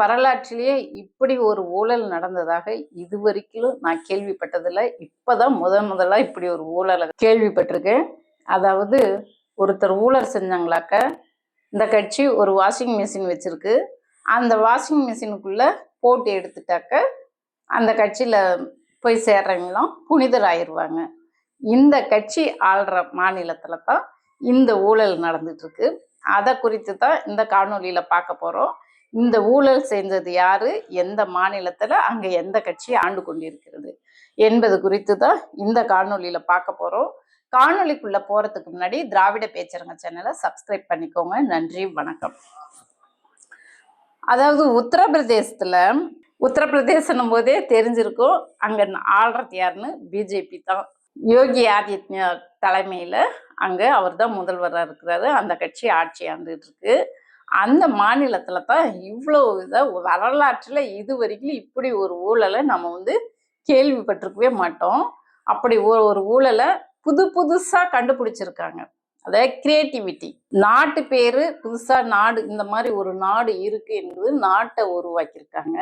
வரலாற்றிலேயே இப்படி ஒரு ஊழல் நடந்ததாக இதுவரைக்கும் நான் கேள்விப்பட்டதில்லை. இப்போதான் முதன் முதலாக இப்படி ஒரு ஊழலை கேள்விப்பட்டிருக்கேன். அதாவது ஒருத்தர் ஊழல் செஞ்சாங்களாக்க இந்த கட்சி ஒரு வாஷிங் மிஷின் வச்சுருக்கு. அந்த வாஷிங் மிஷினுக்குள்ள போட்டு எடுத்துட்டாக்க அந்த கட்சியில் போய் சேர்றவங்களாம் புனிதராயிருவாங்க இந்த கட்சி ஆள்ற மாநிலத்தில் தான் இந்த ஊழல் நடந்துட்டுருக்கு அதை குறித்து தான் இந்த காணொலியில் பார்க்க போகிறோம் இந்த ஊழல் செய்தது யாரு? எந்த மாநிலத்துல? அங்க எந்த கட்சி ஆண்டு கொண்டிருக்கிறது? என்பது குறித்து தான் இந்த காணொலியில பார்க்க போறோம். காணொலிக்குள்ள போறதுக்கு முன்னாடி திராவிட பேச்சரங்க சேனலை சப்ஸ்கிரைப் பண்ணிக்கோங்க. நன்றி வணக்கம். அதாவது உத்தரப்பிரதேசத்துல உத்தரப்பிரதேசம் போதே தெரிஞ்சிருக்கும் அங்க ஆள்றது யாருன்னு? பிஜேபி தான். யோகி ஆதித்யநாத் தலைமையில அங்க அவர் தான் முதல்வராக இருக்கிறாரு. அந்த கட்சி ஆட்சி ஆண்டுட்டு இருக்கு. அந்த மாநிலத்தில் தான் இவ்வளோ இதை வரலாற்றில் இது வரைக்கும் இப்படி ஒரு ஊழலை நம்ம வந்து கேள்விப்பட்டிருக்கவே மாட்டோம். அப்படி ஒரு ஒரு ஊழலை புது புதுசாக கண்டுபிடிச்சிருக்காங்க. அதாவது கிரியேட்டிவிட்டி நாட்டு பேர் புதுசாக நாடு இந்த மாதிரி ஒரு நாடு இருக்கு என்பது நாட்டை உருவாக்கியிருக்காங்க.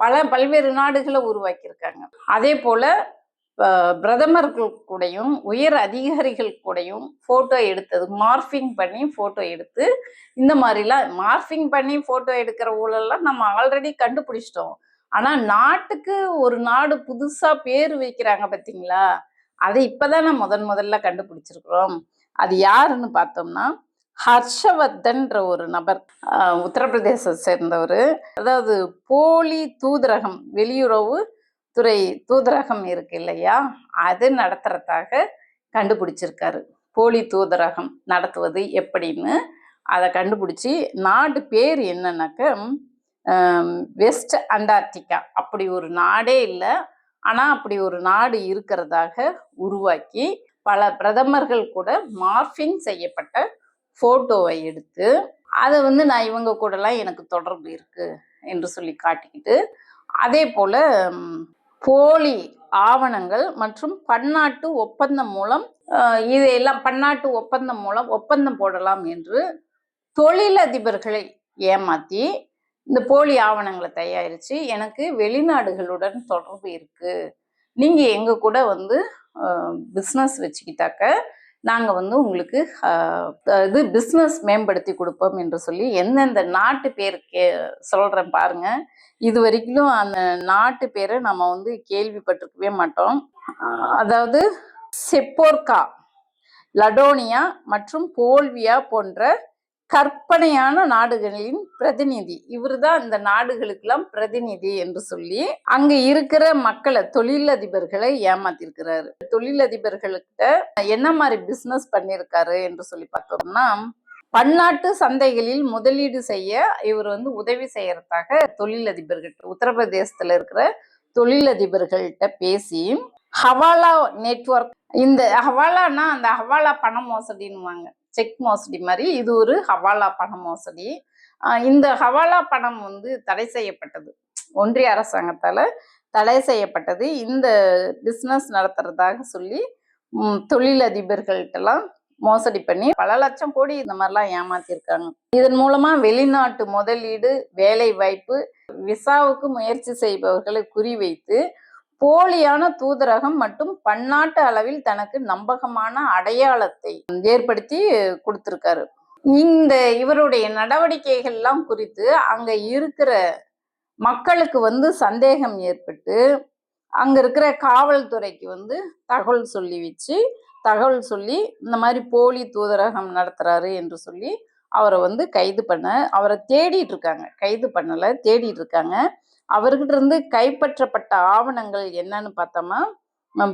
பல பல்வேறு நாடுகளை உருவாக்கியிருக்காங்க. அதே போல் பிரதமர்கள் கூடயும் உயர் அதிகாரிகள் கூடயும் ஃபோட்டோ எடுத்தது மார்ஃபிங் பண்ணி ஃபோட்டோ எடுத்து இந்த மாதிரிலாம் மார்ஃபிங் பண்ணி ஃபோட்டோ எடுக்கிற ஊழல்லாம் நம்ம ஆல்ரெடி கண்டுபிடிச்சிட்டோம். ஆனால் நாட்டுக்கு ஒரு நாடு புதுசாக பேர் வைக்கிறாங்க பார்த்தீங்களா அதை இப்போதான் நான் முதன் முதல்ல கண்டுபிடிச்சிருக்கிறோம். அது யாருன்னு பார்த்தோம்னா ஹர்ஷவர்தன்ற ஒரு நபர் உத்தரப்பிரதேச சேர்ந்தவர். அதாவது போலி தூதரகம் வெளியுறவு துறை தூதரகம் இருக்கு இல்லையா? அது நடத்துறதாக கண்டுபிடிச்சிருக்காரு. போலி தூதரகம் நடத்துவது எப்படின்னு அதை கண்டுபிடிச்சி நாடு பேர் என்னன்னாக்க வெஸ்ட் அண்டார்டிகா. அப்படி ஒரு நாடே இல்லை. ஆனால் அப்படி ஒரு நாடு இருக்கிறதாக உருவாக்கி பல பிரதமர்கள் கூட மார்ஃபிங் செய்யப்பட்ட ஃபோட்டோவை எடுத்து அதை வந்து நான் இவங்க கூடலாம் எனக்கு தொடர்பு இருக்குது என்று சொல்லி காட்டிக்கிட்டு அதே போல் போலி ஆவணங்கள் மற்றும் பன்னாட்டு ஒப்பந்தம் மூலம் இதையெல்லாம் பன்னாட்டு ஒப்பந்தம் மூலம் ஒப்பந்தம் போடலாம் என்று தொழிலதிபர்களை ஏமாத்தி இந்த போலி ஆவணங்களை தயாரிச்சு எனக்கு வெளிநாடுகளுடன் தொடர்பு இருக்குது நீங்கள் எங்கள் கூட வந்து பிஸ்னஸ் வச்சுக்கிட்டாக்க நாங்கள் வந்து உங்களுக்கு இது பிஸ்னஸ் மேம்படுத்தி கொடுப்போம் என்று சொல்லி எந்தெந்த நாட்டு பேர் கே சொல்கிறேன் பாருங்கள் இது வரைக்கும் அந்த நாட்டு பேரை நம்ம வந்து கேள்விப்பட்டிருக்கவே மாட்டோம். அதாவது செப்போர்கா லடோனியா மற்றும் போல்வியா போன்ற கற்பனையான நாடுகளின் பிரதிநிதி. இவர்தான் இந்த நாடுகளுக்கெல்லாம் பிரதிநிதி என்று சொல்லி அங்க இருக்கிற மக்களை தொழிலதிபர்களை ஏமாத்திருக்கிறாரு. தொழிலதிபர்கள்கிட்ட என்ன மாதிரி பிசினஸ் பண்ணியிருக்காரு என்று சொல்லி பார்த்தோம்னா பன்னாட்டு சந்தைகளில் முதலீடு செய்ய இவர் வந்து உதவி செய்யறதாக தொழிலதிபர்கள் உத்தரப்பிரதேசத்துல இருக்கிற தொழிலதிபர்கள்ட்ட பேசி ஹவாலா நெட்வொர்க் இந்த ஹவாலானா அந்த ஹவாலா பண மோசடின்னுவாங்க. செக் மோசடி மாதிரி இது ஒரு ஹவாலா பண மோசடி. இந்த ஹவாலா பணம் வந்து தடை செய்யப்பட்டது. ஒன்றிய அரசாங்கத்தால் தடை செய்யப்பட்டது. இந்த பிஸ்னஸ் நடத்துறதாக சொல்லி தொழிலதிபர்கள்ட்டெல்லாம் மோசடி பண்ணி பல லட்சம் கோடி இந்த மாதிரிலாம் ஏமாத்திருக்காங்க. இதன் மூலமா வெளிநாட்டு முதலீடு வேலை வாய்ப்பு விசாவுக்கு முயற்சி செய்பவர்களை குறிவைத்து போலியான தூதரகம் மற்றும் பன்னாட்டு அளவில் தனக்கு நம்பகமான அடையாளத்தை ஏற்படுத்தி கொடுத்திருக்காரு. இந்த இவருடைய நடவடிக்கைகள்லாம் குறித்து அங்க இருக்கிற மக்களுக்கு வந்து சந்தேகம் ஏற்பட்டு அங்க இருக்கிற காவல்துறைக்கு வந்து தகவல் சொல்லி வச்சு தகவல் சொல்லி இந்த மாதிரி போலி தூதரகம் நடத்துறாரு என்று சொல்லி அவரை வந்து கைது பண்ண அவரை தேடிட்டு இருக்காங்க. கைது பண்ணலை தேடிட்டு இருக்காங்க. அவர்கிட்ட இருந்து கைப்பற்றப்பட்ட ஆவணங்கள் என்னன்னு பார்த்தோமா?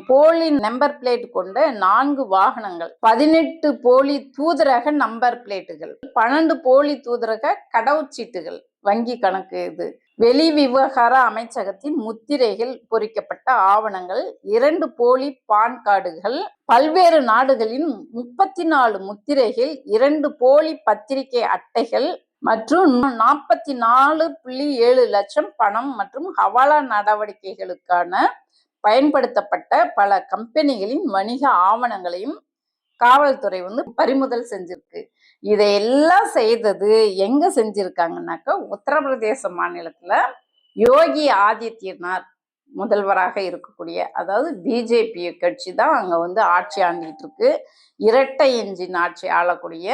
போலி நம்பர் பிளேட் கொண்ட நான்கு வாகனங்கள். பதினெட்டு போலி தூதரக நம்பர் பிளேட்டுகள். பன்னெண்டு போலி தூதரக கடவுச்சீட்டுகள். வங்கி கணக்கு இது. வெளி விவகார அமைச்சகத்தின் முத்திரைகள் பொறிக்கப்பட்ட ஆவணங்கள். இரண்டு போலி பான் கார்டுகள். பல்வேறு நாடுகளின் முப்பத்தி நாலு முத்திரைகள். இரண்டு போலி பத்திரிகை அட்டைகள். மற்றும் நாற்பத்தி நாலு புள்ளி ஏழு லட்சம் பணம் மற்றும் ஹவாலா நடவடிக்கைகளுக்கான பயன்படுத்தப்பட்ட பல கம்பெனிகளின் வணிக ஆவணங்களையும் காவல்துறை வந்து பறிமுதல் செஞ்சிருக்கு. இதையெல்லாம் செய்தது எங்க செஞ்சிருக்காங்கன்னாக்கா உத்தரப்பிரதேச மாநிலத்துல யோகி ஆதித்யநாத் முதல்வராக இருக்கக்கூடிய அதாவது பிஜேபி கட்சி தான் அங்க வந்து ஆட்சி ஆண்டிட்டு இருக்கு. இரட்டை இன்ஜின் ஆட்சி ஆளக்கூடிய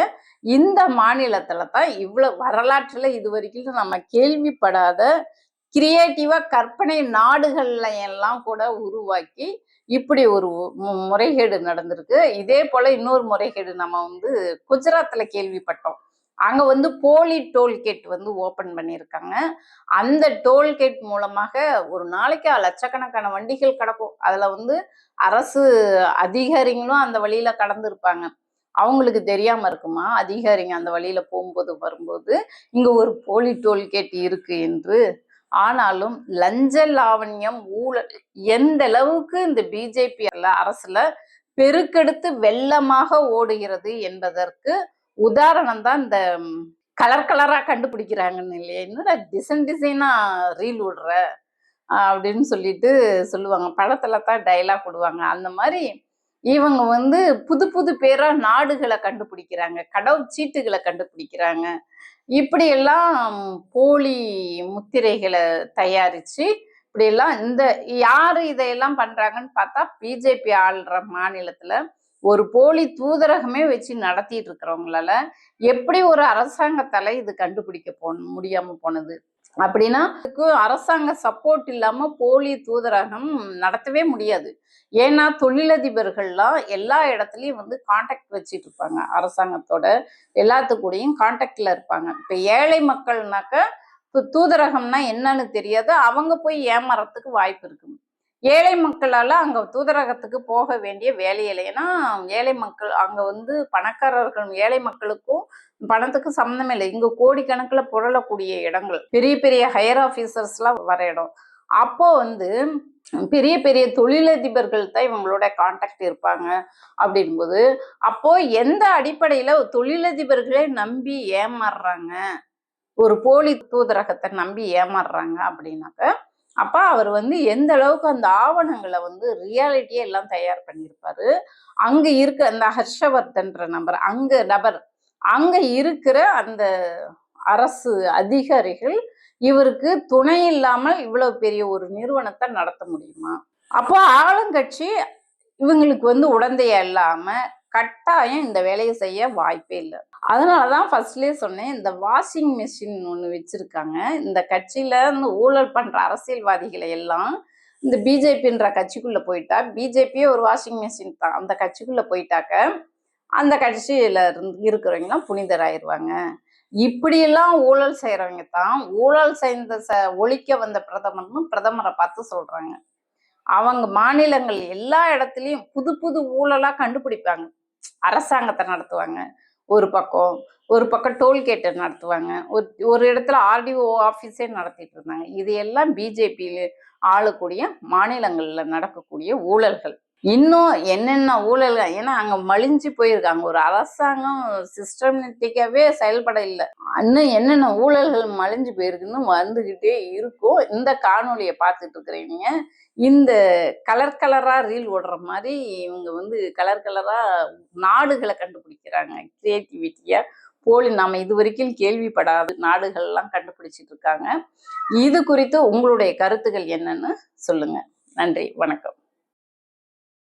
இந்த மாநிலத்துல தான் இவ்வளவு வரலாற்றுல இது வரைக்கும் நம்ம கேள்விப்படாத கிரியேட்டிவா கற்பனை நாடுகள்ல எல்லாம் கூட உருவாக்கி இப்படி ஒரு முறைகேடு நடந்திருக்கு. இதே போல இன்னொரு முறைகேடு நம்ம வந்து குஜராத்ல கேள்விப்பட்டோம். அங்க வந்து போலி டோல்கேட் வந்து ஓபன் பண்ணியிருக்காங்க. அந்த டோல்கேட் மூலமாக ஒரு நாளைக்கு லட்சக்கணக்கான வண்டிகள் கிடக்கும். அதுல வந்து அரசு அதிகாரிகளும் அந்த வழியில கடந்திருப்பாங்க. அவங்களுக்கு தெரியாம இருக்குமா? அதிகாரிங்க அந்த வழியில போகும்போது வரும்போது இங்க ஒரு போலி டோல்கேட் இருக்கு என்று. ஆனாலும் லஞ்ச லாவண்யம் ஊழல் எந்த அளவுக்கு இந்த பிஜேபி அரசுல பெருக்கெடுத்து வெள்ளமாக ஓடுகிறது என்பதற்கு உதாரணம் தான் இந்த கலர் கலரா கண்டுபிடிக்கிறாங்கன்னு இல்லையா? என்னடா டிசைன் டிசைனா ரீல் விடுற? அப்படின்னு சொல்லிட்டு சொல்லுவாங்க. படத்துல தான் டைலாக் விடுவாங்க. அந்த மாதிரி இவங்க வந்து புது புது பேரா நாடுகளை கண்டுபிடிக்கிறாங்க. கடவுச்சீட்டுகளை கண்டுபிடிக்கிறாங்க. இப்படியெல்லாம் போலி முத்திரைகளை தயாரிச்சு இப்படியெல்லாம் இந்த யாரு இதையெல்லாம் பண்றாங்கன்னு பார்த்தா பிஜேபி ஆள்ற மாநிலத்துல ஒரு போலி தூதரகமே வச்சு நடத்திட்டு இருக்கிறவங்களால எப்படி ஒரு அரசாங்கத்தால இது கண்டுபிடிக்க போ முடியாம போனது? அப்படின்னா அரசாங்க சப்போர்ட் இல்லாம போலி தூதரகம் நடத்தவே முடியாது. ஏன்னா தொழிலதிபர்கள்லாம் எல்லா இடத்துலையும் வந்து காண்டாக்ட் வச்சிட்டு இருப்பாங்க. அரசாங்கத்தோட எல்லாத்துக்கூடயும் காண்டாக்ட்ல இருப்பாங்க. இப்ப ஏழை மக்கள்னாக்க இப்போ தூதரகம்னா என்னன்னு தெரியாது. அவங்க போய் ஏமாறத்துக்கு வாய்ப்பு இருக்கு. ஏழை மக்களால் அங்கே தூதரகத்துக்கு போக வேண்டிய வேலையில்லை ஏன்னா ஏழை மக்கள் அங்கே வந்து பணக்காரர்கள் ஏழை மக்களுக்கும் பணத்துக்கு சம்மந்தமே இல்லை. இங்கே கோடிக்கணக்கில் புரளக்கூடிய இடங்கள் பெரிய பெரிய ஹையர் ஆஃபீஸர்ஸ்லாம் வர இடம். அப்போ வந்து பெரிய பெரிய தொழிலதிபர்கள் தான் இவங்களோட காண்டாக்ட் இருப்பாங்க அப்படின்போது அப்போ எந்த அடிப்படையில் தொழிலதிபர்களே நம்பி ஏமாறுறாங்க? ஒரு போலி தூதரகத்தை நம்பி ஏமாறுறாங்க அப்படின்னாக்க அப்போ அவர் வந்து எந்த அளவுக்கு அந்த ஆவணங்களை வந்து ரியாலிட்டியே எல்லாம் தயார் பண்ணியிருப்பாரு அங்கே இருக்க அந்த ஹர்ஷவர்தன்ற நபர் அங்கே நபர் அங்கே இருக்கிற அந்த அரசு அதிகாரிகள் இவருக்கு துணை இல்லாமல் இவ்வளவு பெரிய ஒரு நிறுவனத்தை நடத்த முடியுமா? அப்போ ஆளுங்கட்சி இவங்களுக்கு வந்து உடந்தையா இல்லாமல் கட்டாயம் இந்த வேலையை செய்ய வாய்ப்பே இல்லை. அதனாலதான் ஃபர்ஸ்ட்லேயே சொன்னேன் இந்த வாஷிங் மிஷின் ஒன்று வச்சுருக்காங்க. இந்த கட்சியில் இந்த ஊழல் பண்ணுற அரசியல்வாதிகளை எல்லாம் இந்த பிஜேபின்ற கட்சிக்குள்ளே போயிட்டா பிஜேபியே ஒரு வாஷிங் மிஷின் தான். அந்த கட்சிக்குள்ளே போயிட்டாக்க அந்த கட்சியில் இருந்து இருக்கிறவங்கலாம் புனிதராயிருவாங்க. இப்படியெல்லாம் ஊழல் செய்கிறவங்க தான் ஊழல் செய்த ச ஒழிக்க வந்த பிரதமர்னு பிரதமரை பார்த்து சொல்கிறாங்க அவங்க மாநிலங்கள் எல்லா இடத்துலையும் புது புது ஊழலாக கண்டுபிடிப்பாங்க. அரசாங்கத்தை நடத்துவாங்க. ஒரு பக்கம் ஒரு பக்கம் டோல்கேட்டை நடத்துவாங்க. ஒரு ஒரு இடத்துல ஆர்டிஓ ஆஃபீஸே நடத்திட்டு இருந்தாங்க. இது எல்லாம் பிஜேபியில் ஆளக்கூடிய மாநிலங்களில் நடக்கக்கூடிய ஊழல்கள். இன்னும் என்னென்ன ஊழல்கள் ஏன்னா அங்க மலிஞ்சு போயிருக்காங்க ஒரு அரசாங்கம் சிஸ்டமேட்டிக்காவே செயல்பட இல்லை. இன்னும் என்னென்ன ஊழல்கள் மலிஞ்சு போயிருக்குன்னு வந்துகிட்டே இருக்கும். இந்த காணொலியை பார்த்துட்டு இருக்கிறீங்க இந்த கலர் கலரா ரீல் ஓடுற மாதிரி இவங்க வந்து கலர் கலரா நாடுகளை கண்டுபிடிக்கிறாங்க. கிரியேட்டிவிட்டியா போலி நாம இது வரைக்கும் கேள்விப்படாத நாடுகள்லாம் கண்டுபிடிச்சிட்டு இருக்காங்க. இது குறித்து உங்களுடைய கருத்துக்கள் என்னன்னு சொல்லுங்க. நன்றி வணக்கம்.